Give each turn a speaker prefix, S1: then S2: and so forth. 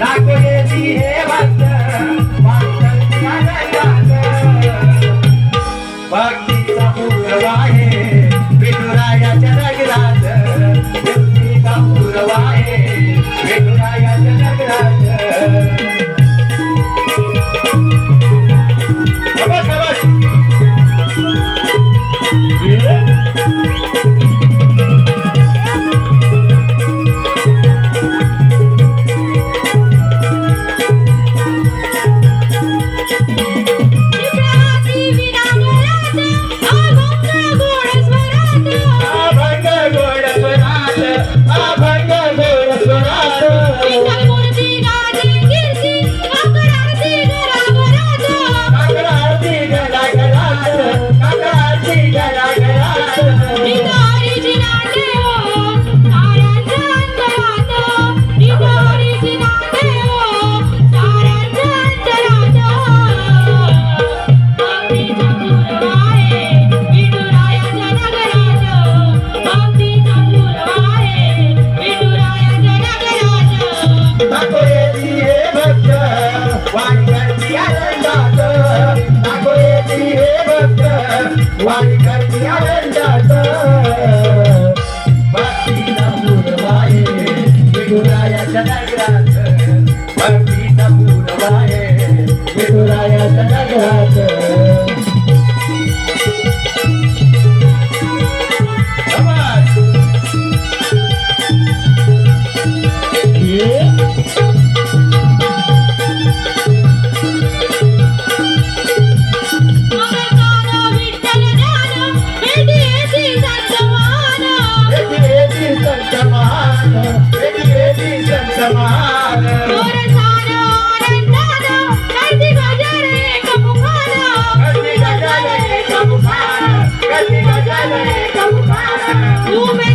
S1: না করে দিয়ে Bye-bye. वारी करतिया वेंडात भक्तीचा पूर वाहे विठुरायाच्या नगरात भक्तीचा पूर वाहे विठुरायाच्या नगरात. Yeah.
S2: ¡Lume!